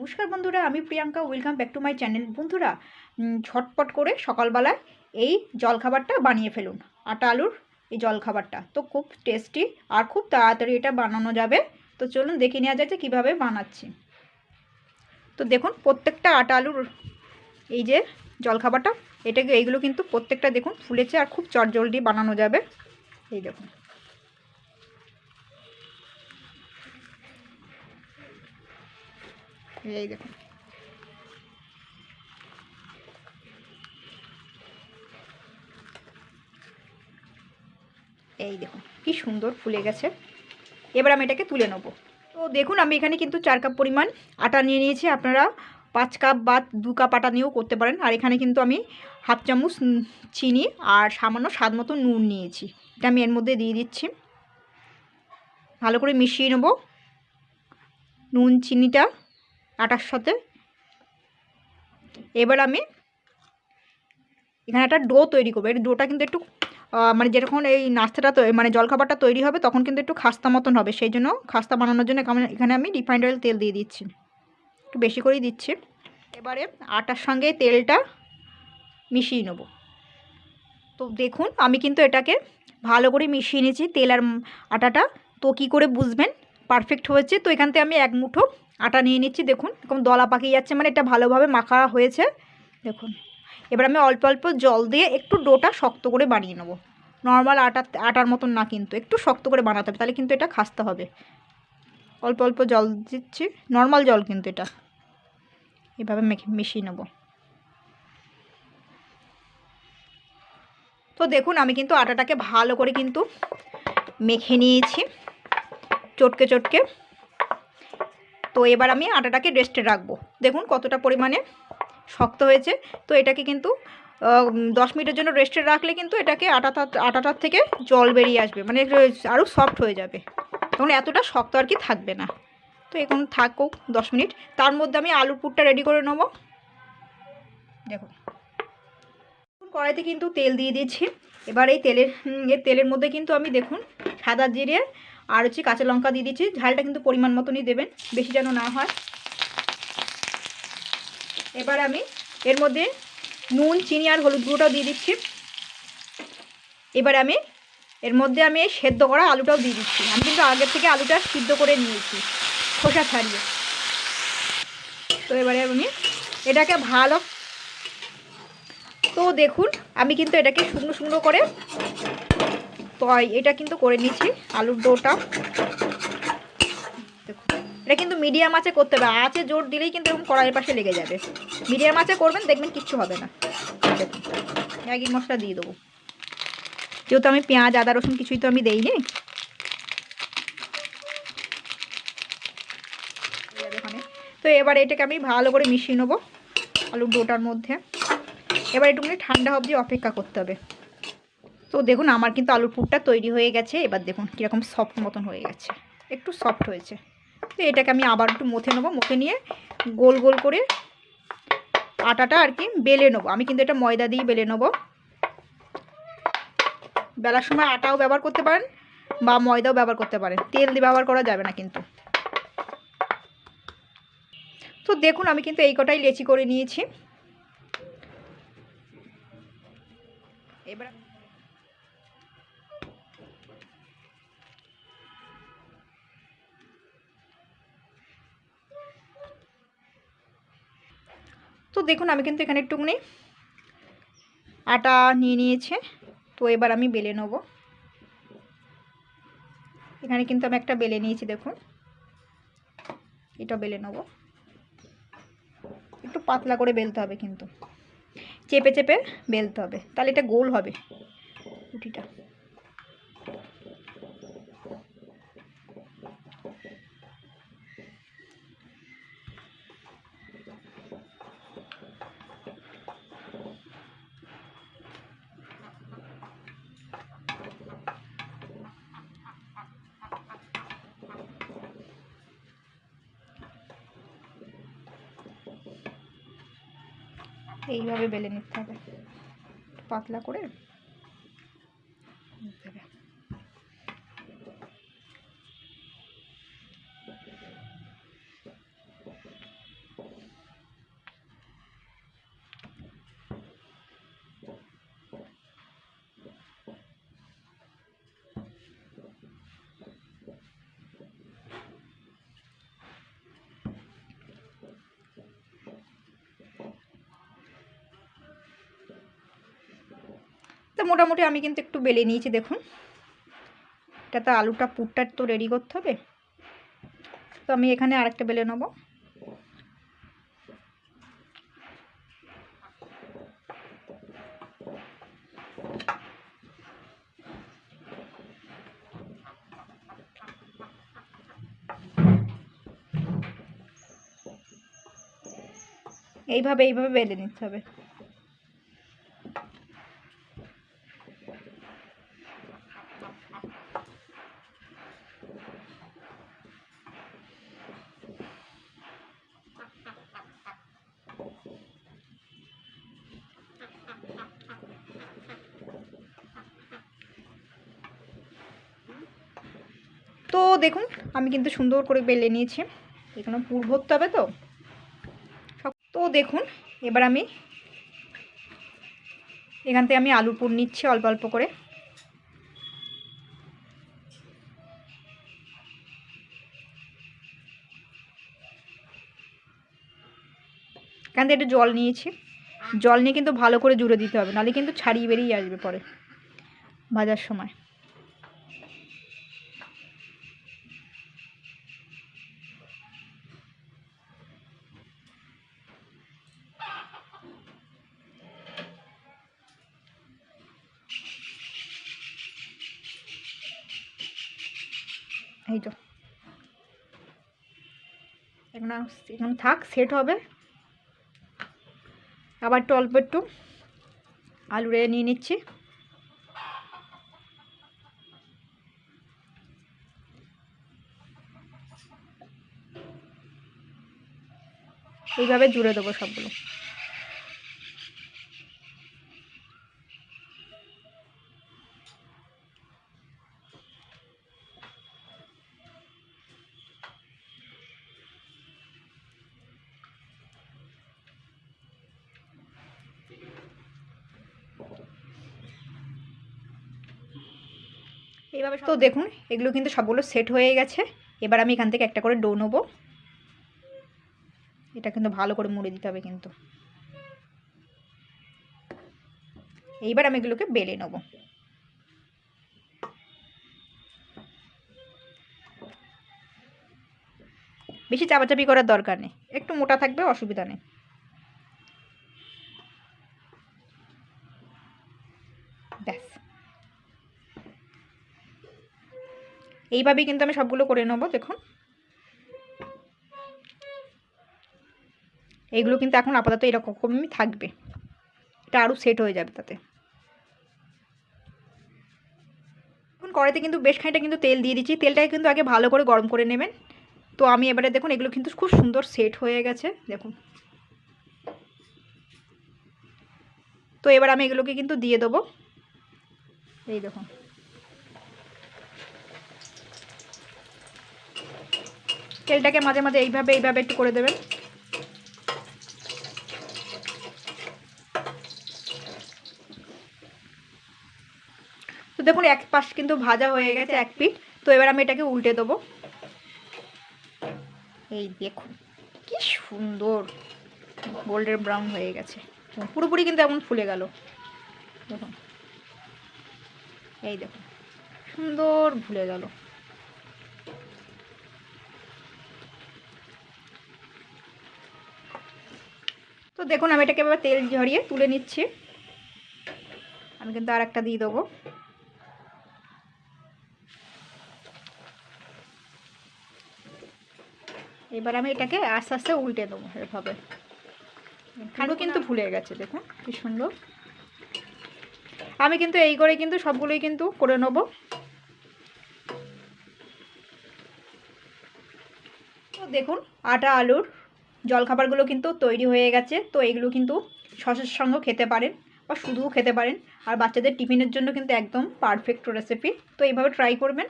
নমস্কার বন্ধুরা, আমি Priyanka welcome back to my channel বন্ধুরা ঝটপট করে সকালবেলায় এই জলখাবারটা বানিয়ে ফেলুন, আটা আলুর এই জলখাবারটা। তো খুব টেস্টি আর খুব তাড়াতাড়ি এটা বানানো যাবে। তো চলুন দেখে নেওয়া যায় যে কীভাবে বানাচ্ছি। তো দেখুন, প্রত্যেকটা আটা আলুর এই যে জলখাবারটা, এটাকে, এইগুলো কিন্তু প্রত্যেকটা দেখুন, ফুলেছে আর খুব চটজলদি বানানো যাবে। এই দেখুন। এই দেখুন। এই দেখুন, কি সুন্দর ফুলে গেছে। এবার আমি এটাকে তুলে নেব। তো দেখুন, আমি এখানে কিন্তু চার কাপ পরিমাণ আটা নিয়ে নিয়েছি। আপনারা পাঁচ কাপ বা দু কাপ আটা নিয়েও করতে পারেন। আর এখানে কিন্তু আমি হাফ চামচ চিনি আর সামান্য স্বাদ মতো নুন নিয়েছি। এটা আমি এর মধ্যে দিয়ে দিচ্ছি। ভালো করে মিশিয়ে নেব। নুন, চিনিটা আটার সাথে। এবার আমি এখানে একটা ডো তৈরি করব। এই ডোটা কিন্তু একটু মানে যেরকম এই নাস্তাটা তৈ- মানে জলখাবারটা তৈরি হবে, তখন কিন্তু একটু খাস্তা মতন হবে। সেই জন্য খাস্তা বানানোর জন্য এখানে আমি রিফাইন্ড অয়েল তেল দিয়ে দিচ্ছি। একটু বেশি করেই দিচ্ছি। এবারে আটার সঙ্গে তেলটা মিশিয়ে নেব। তো দেখুন, আমি কিন্তু এটাকে ভালো করে মিশিয়ে নিয়েছি। তেল আর আটাটা তো কী করে বুঝবেন? পারফেক্ট হয়েছে। তো এখান থেকে আমি এক মুঠো আটা নিয়ে নিচ্ছি, দেখুন এরকম দলা পাকিয়ে যাচ্ছে মানে এটা ভালোভাবে মাখা হয়েছে। দেখুন, এবার আমি অল্প অল্প জল দিয়ে একটু ডোটা শক্ত করে বানিয়ে নেব। নর্মাল আটা, আটার মতন না কিন্তু, একটু শক্ত করে বানাতে হবে, তাহলে কিন্তু এটা খাসতে হবে। অল্প অল্প জল দিচ্ছি, নর্মাল জল কিন্তু এটা। এভাবে মিশিয়ে নেব। তো দেখুন, আমি কিন্তু আটাটাকে ভালো করে কিন্তু মেখে নিয়েছি, চটকে চটকে। তো এবার আমি আটাটাকে রেস্টে রাখব। দেখুন কতটা পরিমাণে শক্ত হয়েছে। তো এটাকে কিন্তু দশ মিনিটের জন্য রেস্টে রাখলে কিন্তু এটাকে আটাটা আটাটার থেকে জল বেরিয়ে আসবে। মানে আরও সফট হয়ে যাবে। তখন এতটা শক্ত আর কি থাকবে না। তো এখন থাকুক দশ মিনিট। তার মধ্যে আমি আলুর পুরটা রেডি করে নেব। দেখুন। কড়াইতে কিন্তু তেল দিয়ে দিয়েছি এবার এই তেলের এর তেলের মধ্যে কিন্তু আমি দেখুন সাদা জিরে আর হচ্ছে কাঁচা লঙ্কা দিয়ে দিচ্ছি। ঝালটা কিন্তু পরিমাণ মতনই দেবেন, বেশি যেন না হয়। এবার আমি এর মধ্যে নুন, চিনি আর হলুদ গুঁড়োটাও দিয়ে দিচ্ছি। এবার আমি এর মধ্যে আমি সেদ্ধ করা আলুটাও দিয়ে দিচ্ছি। আমি কিন্তু আগের থেকে আলুটা সিদ্ধ করে নিয়েছি, খোসা ছাড়িয়ে। তো এবারে আমি এটাকে ভালো তো দেখুন, আমি কিন্তু এটাকে শুকনো শুকনো করে তো এটা কিন্তু করে নিয়েছি আলুর ডোটা। এটা কিন্তু মিডিয়াম আঁচে করতে হবে আঁচে জোর দিলেই কিন্তু এরকম কড়াইয়ের পাশে লেগে যাবে। মিডিয়াম আঁচে করবেন, দেখবেন কিচ্ছু হবে না। ম্যাগি মশলা দিয়ে দেবো। যেহেতু আমি পেঁয়াজ, আদা, রসুন কিছুই তো আমি দেইনি। তো এবার এটাকে আমি ভালো করে মিশিয়ে নেব আলুর ডোটার মধ্যে। এবার একটুখানি ঠান্ডা অবধি অপেক্ষা করতে হবে। তো দেখুন, আমার কিন্তু আলুর পুরটা তৈরি হয়ে গেছে। এবার দেখুন কীরকম সফট মতন হয়ে গেছে। একটু সফট হয়েছে। তো এটাকে আমি আবার একটু মথে নেব। মথে নিয়ে গোল গোল করে আটাটা আর কি বেলে নেব। আমি কিন্তু এটা ময়দা দিয়ে বেলে নেব। বেলার সময় আটাও ব্যবহার করতে পারেন বা ময়দাও ব্যবহার করতে পারেন। তেল দিয়ে ব্যবহার করা যাবে না কিন্তু। তো দেখুন, আমি কিন্তু এই কটাই লেচি করে নিয়েছি। এবার তো দেখুন, আমি কিন্তু এখানে একটুখানি আটা নিয়ে নিয়েছে। তো এবার আমি বেলে নেব। এখানে কিন্তু আমি একটা বেলে নিয়েছি, দেখুন। এটা বেলে নেব। একটু পাতলা করে বেলতে হবে কিন্তু। চেপে চেপে বেলতে হবে। তাহলে এটা গোল হবে। রুটিটা। এইভাবে বেলে নিতে হবে। পাতলা করে তো মোটামুটি আমি কিন্তু একটু বেলে নিয়েছি, দেখুন। এটা তো আলুটা, পুরটা তো রেডি করতে হবে। তো আমি এখানে আরেকটা বেলে নেব। এইভাবে এইভাবে বেলে নিতে হবে। তো দেখুন, আমি কিন্তু সুন্দর করে বেলে নিয়েছি। এখানে পুর ভরতে হবে তো? তো দেখুন, এবার আমি এখান থেকে আমি আলু পুর নিচ্ছি অল্প অল্প করে। এখান থেকে একটু জল নিয়েছি। জল নিয়ে কিন্তু ভালো করে জুড়ে দিতে হবে, নাহলে কিন্তু ছাড়িয়ে বেরিয়ে আসবে পরে, ভাজার সময়। এই তো। এখন এখন থাক সেট হবে। আবার একটু অল্প একটু আলু রে নিয়ে নিচ্ছি। এইভাবে জুড়ে দেবো সবগুলো। এইভাবে তো দেখুন এগুলো কিন্তু সবগুলো সেট হয়ে গেছে। এবার আমি এখান থেকে একটা করে ডো নেব। এটা কিন্তু ভালো করে মুড়ে দিতে হবে কিন্তু। এইবার আমি এগুলোকে বেলে নেব। বেশি চাপাচাপি করার দরকার নেই। একটু মোটা থাকবে অসুবিধা নেই। ব্যাস। এইভাবেই কিন্তু আমি সবগুলো করে নেব, দেখুন। এইগুলো কিন্তু এখন আপাতত এরকমই থাকবে। এটা আরও সেট হয়ে যাবে তাতে। এখন কড়াইতে কিন্তু বেশ খানিকটা কিন্তু তেল দিয়ে দিচ্ছি। তেলটাকে কিন্তু আগে ভালো করে গরম করে নেবেন। তো আমি এবারে দেখুন, এগুলো কিন্তু খুব সুন্দর সেট হয়ে গেছে, দেখুন। তো এবার আমি এগুলোকে কিন্তু দিয়ে দেবো। এই দেখুন। তেলটাকে মাঝে মাঝে এইভাবে এইভাবে একটু করে দেবেন। তো দেখুন, এক পাশ কিন্তু ভাজা হয়ে গেছে, এক পিঠ। তো এবার আমি এটাকে উল্টে দেবো। এই দেখুন, কি সুন্দর গোল্ডেন ব্রাউন হয়ে গেছে। পুরোপুরি কিন্তু এমন ফুলে গেল। দেখুন, এই দেখুন, সুন্দর ভুলে গেল। দেখুন, আমি এটাকে এবার তেল ঝরিয়ে তুলে নিচ্ছি। আমি কিন্তু আর একটা দিয়ে দেবো। এবার আমি এটাকে আস্তে আস্তে উল্টে দেবো এভাবে। খানু কিন্তু ভুলে গেছে, দেখুন, কি সুন্দর। আমি কিন্তু এই করে কিন্তু সবগুলোই কিন্তু করে নেব। দেখুন, আটা, আলুর জলখাবারগুলো কিন্তু তৈরি হয়ে গেছে, তো এগুলো কিন্তু সসের সঙ্গেও খেতে পারেন বা শুধুও খেতে পারেন। আর বাচ্চাদের টিফিনের জন্য কিন্তু একদম পারফেক্ট রেসিপি তো এইভাবে ট্রাই করবেন।